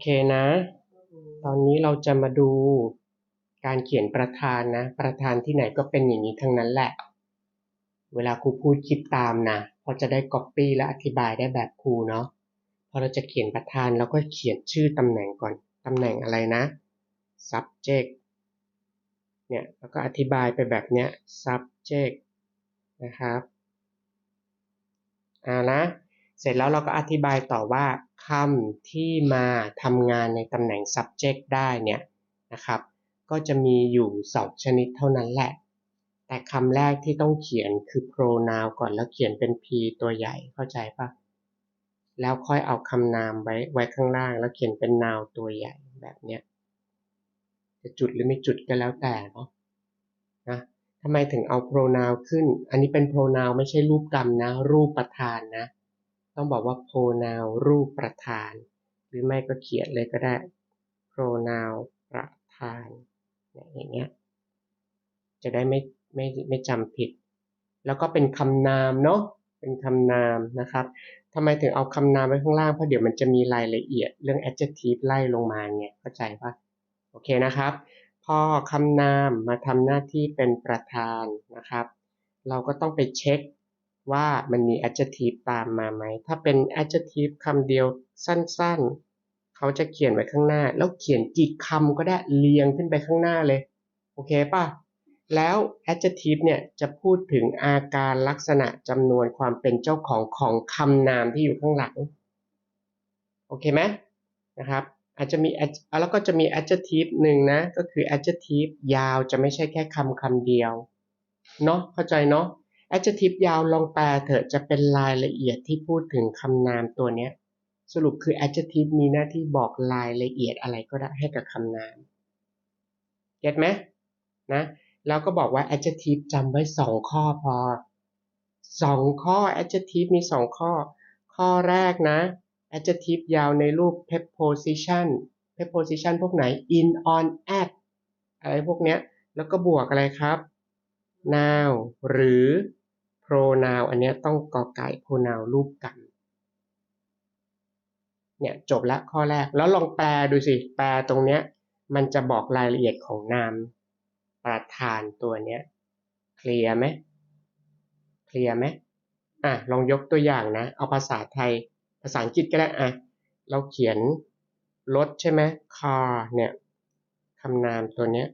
เคนะ ตอนนี้เราจะมาดูการเขียนประธานนะ ประธานที่ไหนก็เป็นอย่างนี้ทั้งนั้นแหละ เวลาครูพูดคิดตามนะเพราะจะได้ copy และอธิบายได้แบบครูเนาะ พอเราจะเขียนประธานเราก็เขียนชื่อตำแหน่งก่อน ตำแหน่งอะไรนะ subject เนี่ยแล้วก็อธิบายไปแบบเนี้ย subject นะครับ อ่านะ เสร็จแล้วเราก็อธิบายต่อว่าคำที่มาทำงานในตำแหน่ง subject ได้เนี่ยนะครับ ก็จะมีอยู่ 2 ชนิดเท่านั้นแหละ แต่คำแรกที่ต้องเขียนคือ pronoun ก่อนแล้วเขียนเป็น p ตัวใหญ่เข้าใจปะแล้วค่อยเอาคำนามไว้ไว้ข้างล่าง แล้วเขียนเป็น noun ตัวใหญ่แบบเนี้ยจะจุดหรือไม่จุดก็แล้วแต่เนาะนะทำไมถึงเอา pronoun ขึ้น อันนี้เป็น pronoun ไม่ใช่รูปกรรมนะ รูปประธานนะ ต้องบอกว่า pronoun รูปประธาน หรือไม่ก็เขียนเลยก็ได้ pronoun ประธานอย่างเงี้ยจะได้ไม่ไม่ไม่จำผิด แล้วก็เป็นคำนามเนาะเป็นคำนามนะครับทำไมถึงเอาคำนามไว้ข้างล่าง เพราะเดี๋ยวมันจะมีรายละเอียดเรื่อง adjective ไล่ลงมาเนี่ยเข้าใจปะโอเคนะครับ พอคำนามมาทำหน้าที่เป็นประธานนะครับ เราก็ต้องไปเช็ค ว่ามันมี adjective ตามมาไหม ถ้าเป็น adjective คำเดียวสั้นๆ เขาจะเขียนไว้ข้างหน้า แล้วเขียนกี่คำก็ได้เรียงขึ้นไปข้างหน้าเลย โอเคป่ะ แล้ว adjective เนี่ยจะพูดถึงอาการลักษณะจำนวนความเป็นเจ้าของของคำนามที่อยู่ข้างหลัง โอเคไหมนะครับ อาจจะมี adj- แล้วก็จะมี adjective หนึ่งนะ ก็คือ adjective ยาวจะไม่ใช่แค่คำคำเดียว เนาะเข้าใจเนาะ adjective ยาวลองแปลเถอะจะเป็นรายละเอียดที่พูดถึงคำนามตัวเนี้ย สรุปคือ adjective มีหน้าที่บอกรายละเอียดอะไรก็ได้ให้กับคำนาม เก็ตไหมนะ แล้วก็บอกว่า adjective จำไว้สองข้อพอสองข้อ adjective มีสองข้อ ข้อแรกนะ adjective ยาวในรูป preposition preposition พวกไหน in on at อะไรพวกเนี้ย แล้วก็บวกอะไรครับ noun หรือ pronoun อันนี้ต้องกอไก่ pronoun รูปกัน เนี่ยจบละข้อแรก แล้วลองแปลดูสิ แปลตรงเนี้ย มันจะบอกรายละเอียดของนามประธานตัวเนี้ย เคลียร์ไหมเคลียร์ไหมอะลองยกตัวอย่างนะ เอาภาษาไทย ภาษาอังกฤษก็ได้อะเราเขียนรถใช่ไหม car เนี่ยคำนามตัวเนี้ย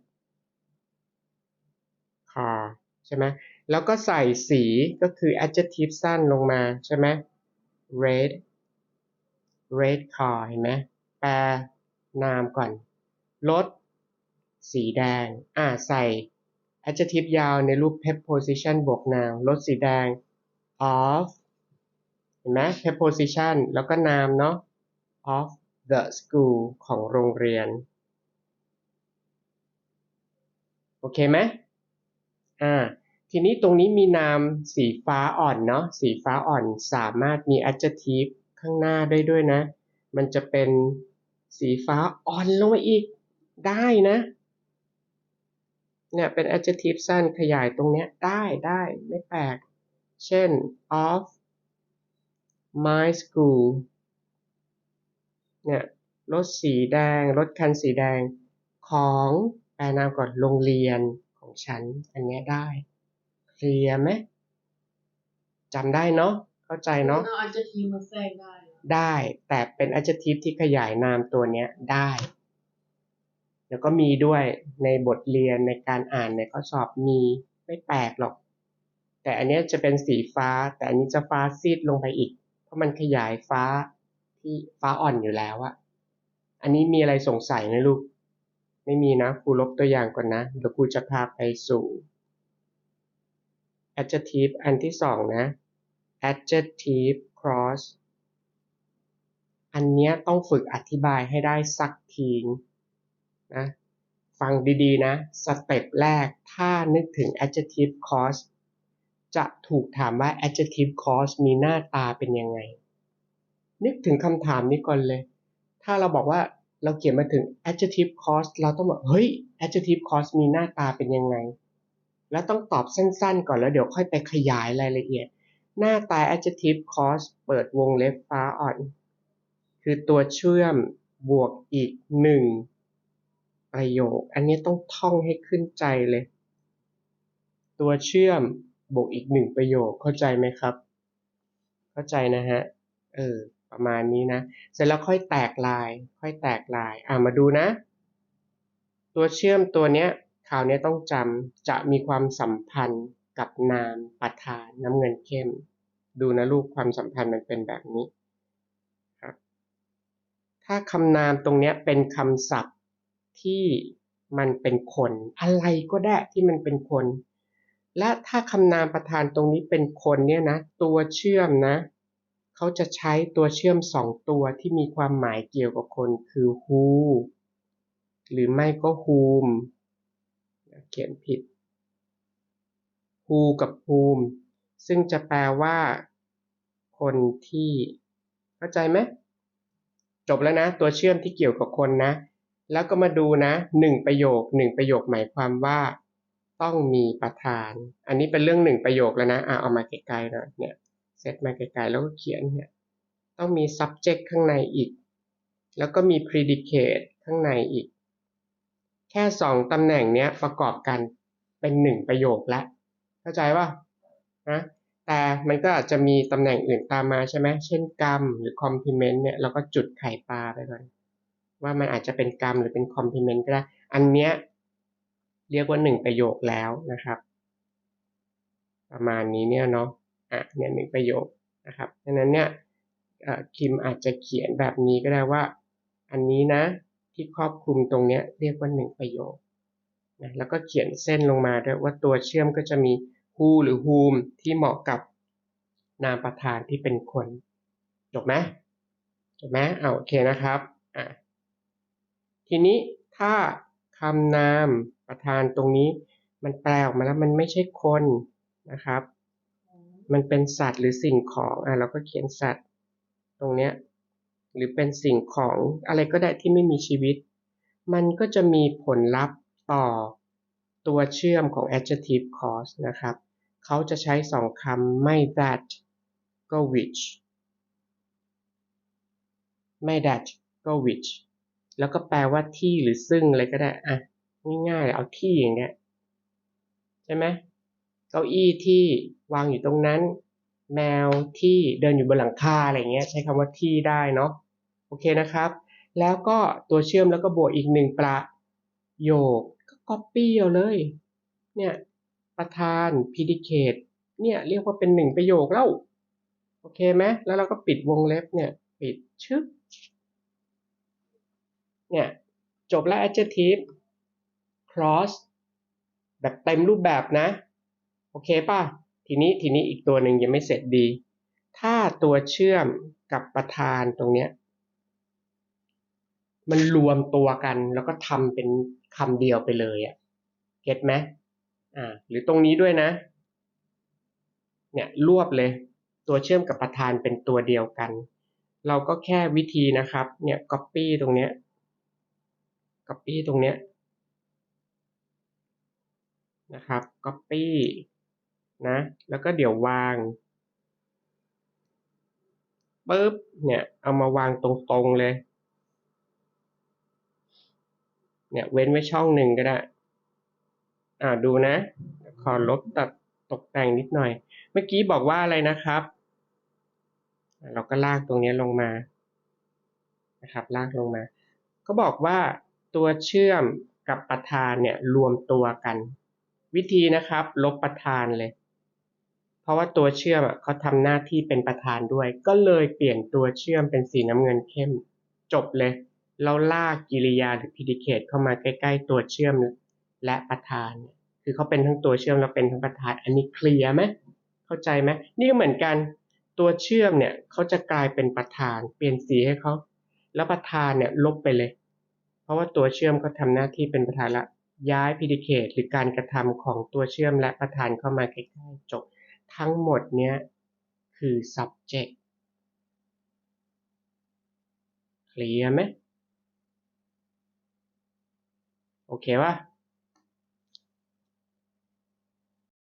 car ใช่ไหม แล้วก็ใส่สีก็คือ adjective สั้นลงมาใช่ไหม red red car เห็นไหมแปลนามก่อน รถ สีแดง อ่าใส่ adjective ยาวในรูป preposition บวก noun รถสีแดง of เห็นไหม preposition แล้วก็นามเนาะ of the school ของโรงเรียน โอเคไหมอ่า ทีนี้ตรงนี้มีนามสีฟ้าอ่อนเนาะสีฟ้าอ่อนสามารถมี adjective ข้างหน้าได้ด้วยนะ มันจะเป็นสีฟ้าอ่อนลงมาอีกได้นะเนี่ยเป็น adjective สั้นขยายตรงเนี้ยได้ได้ไม่แปลก เช่น of my school เนี่ยรถสีแดง รถคันสีแดงของแปลนามก่อนโรงเรียนของฉัน อันเนี้ยได้ เคลียร์ไหมจำได้เนาะเข้าใจเนาะเราอาจจะทีมาแทรกได้นะได้ แต่เป็น adjective ที่ขยายนามตัวเนี้ยได้ แล้วก็มีด้วยในบทเรียนในการอ่านในข้อสอบมีไม่แปลกหรอก แต่อันเนี้ยจะเป็นสีฟ้า แต่อันนี้จะฟ้าซีดลงไปอีก เพราะมันขยายฟ้าที่ฟ้าอ่อนอยู่แล้วอะอันนี้มีอะไรสงสัยไหมลูก ไม่มีนะครูลบตัวอย่างก่อนนะเดี๋ยวครูจะพาไปสู่ adjective อันที่สองนะ adjective clause อันเนี้ยต้องฝึกอธิบายให้ได้สักทีนะ ฟังดีๆนะ สเต็ปแรก ถ้านึกถึง adjective clause จะถูกถามว่า adjective clause มีหน้าตาเป็นยังไง นึกถึงคำถามนี้ก่อนเลย ถ้าเราบอกว่าเราเขียนมาถึง adjective clause เราต้องบอกเฮ้ย adjective clause มีหน้าตาเป็นยังไง แล้วต้องตอบสั้นๆ ก่อนแล้วเดี๋ยวค่อยไปขยายรายละเอียด หน้าตา adjective clause เปิดวงเล็บฟ้าอ่อน คือตัวเชื่อมบวกอีกหนึ่งประโยค อันนี้ต้องท่องให้ขึ้นใจเลย ตัวเชื่อมบวกอีกหนึ่งประโยคเข้าใจไหมครับ เข้าใจนะฮะ เออ ประมาณนี้นะ เสร็จแล้วค่อยแตกลาย ค่อยแตกลาย อ่ามาดูนะ ตัวเชื่อมตัวเนี้ย คราวนี้ต้องจำจะมีความสัมพันธ์กับนามประธานน้ำเงินเข้ม ดูนะลูกความสัมพันธ์มันเป็นแบบนี้ครับถ้าคำนามตรงนี้เป็นคำศัพท์ที่มันเป็นคน อะไรก็ได้ที่มันเป็นคน และถ้าคำนามประธานตรงนี้เป็นคนเนี่ยนะ ตัวเชื่อมนะเขาจะใช้ตัวเชื่อมสองตัวที่มีความหมายเกี่ยวกับคนคือ who หรือไม่ก็ whom ขียนผิด who กับ whom ซึ่งจะแปลว่า คนที่ เข้าใจไหมจบแล้วนะ ตัวเชื่อมที่เกี่ยวกับคนนะ แล้วก็มาดูนะหนึ่งประโยคหนึ่งประโยคหมายความว่า ต้องมีประธาน อันนี้เป็นเรื่องหนึ่งประโยคแล้วนะอะเอามาไกลๆหน่อยเนี่ยเซตมาไกลๆแล้วก็เขียนเนี่ยต้องมี subject ข้างในอีก แล้วก็มี predicate ข้างในอีก ค่สองตำแหน่งเนี้ยประกอบกันเป็นหนึ่งประโยคแล้วเข้าใจป่ะนะแต่มันก็อาจจะมีตำแหน่งอื่นตามมาใช่ไหมเช่นกรรมหรือ complement เนี่ยเราก็จุดไข่ปลาไปก่อนว่ามันอาจจะเป็นกรรมหรือเป็น complement ก็ได้ อันเนี้ยเรียกว่าหนึ่งประโยคแล้วนะครับ ประมาณนี้เนี่ยเนาะอะเนี่ยหนึ่งประโยคนะครับดังนั้นเนี่ยคิมอาจจะเขียนแบบนี้ก็ได้ว่า อันนี้นะ ที่ครอบคลุมตรงนี้เรียกว่าหนึ่งประโยคนะแล้วก็เขียนเส้นลงมาด้วยว่าตัวเชื่อมก็จะมี who หรือ whom ที่เหมาะกับนามประธานที่เป็นคนจบไหมจบไหมเอาโอเคนะครับอะทีนี้ถ้าคำนามประธานตรงนี้ มันแปลออกมาแล้วมันไม่ใช่คนนะครับ มันเป็นสัตว์หรือสิ่งของอะเราก็เขียนสัตว์ ตรงเนี้ย หรือเป็นสิ่งของอะไรก็ได้ที่ไม่มีชีวิต มันก็จะมีผลลัพธ์ต่อตัวเชื่อมของ adjective clause นะครับ เขาจะใช้สองคำไม่ that ก็ which ไม่ that ก็ which แล้วก็แปลว่าที่หรือซึ่งอะไรก็ได้ อะ ง่ายๆ เอาที่อย่างเงี้ย ใช่ไหมเก้าอี้ที่วางอยู่ตรงนั้น แมวที่เดินอยู่บนหลังคาอะไรเงี้ย ใช้คำว่าที่ได้เนาะ เคนะครับ แล้วก็ตัวเชื่อมแล้วก็บวกอีกหนึ่งประโยคก็ copy เอาเลย เนี่ยประธาน predicate เนี่ยเรียกว่าเป็นหนึ่งประโยคแล้ว โอเคไหมแล้วเราก็ปิดวงเล็บเนี่ย ปิดชึบเนี่ยจบแล้ว adjective clause แบบเต็มรูปแบบนะ โอเคป่ะ ทีนี้ทีนี้อีกตัวหนึ่งยังไม่เสร็จดี ถ้าตัวเชื่อมกับประธานตรงเนี้ย มันรวมตัวกันแล้วก็ทำเป็นคำเดียวไปเลยอะ่ะเก็ตไหมอ่าหรือตรงนี้ด้วยนะ เนี่ยรวบเลย ตัวเชื่อมกับประธานเป็นตัวเดียวกัน เราก็แค่วิธีนะครับเนี่ย copy ตรงเนี้ย copy ตรงเนี้ยนะครับ copy นะ แล้วก็เดี๋ยววางปุ๊บเนี่ย เอามาวางตรงๆเลย เนี่ยเว้นไว้ช่องหนึ่งก็ได้อ่าดูนะ ขอลบตัดตกแต่งนิดหน่อย เมื่อกี้บอกว่าอะไรนะครับ เราก็ลากตรงนี้ลงมานะครับ ลากลงมา ก็บอกว่าตัวเชื่อมกับประธานเนี่ยรวมตัวกัน วิธีนะครับ ลบประธานเลย เพราะว่าตัวเชื่อมเขาทำหน้าที่เป็นประธานด้วย ก็เลยเปลี่ยนตัวเชื่อมเป็นสีน้ำเงินเข้ม จบเลย เราลากกิริยาหรือพิดิเคตเข้ามาใกล้ๆตัวเชื่อมและประธาน คือเขาเป็นทั้งตัวเชื่อมและเป็นทั้งประธาน อันนี้เคลียร์ไหมเข้าใจไหมนี่ก็เหมือนกันตัวเชื่อมเนี่ยเขาจะกลายเป็นประธาน เปลี่ยนสีให้เขาแล้วประธานเนี่ยลบไปเลย เพราะว่าตัวเชื่อมก็ทำหน้าที่เป็นประธานละย้ายพิดิเคตหรือการกระทำของตัวเชื่อมและประธานเข้ามาใกล้ๆจบทั้งหมดเนี้ยคือ subject เคลียร์ไหม โอเคป่ะ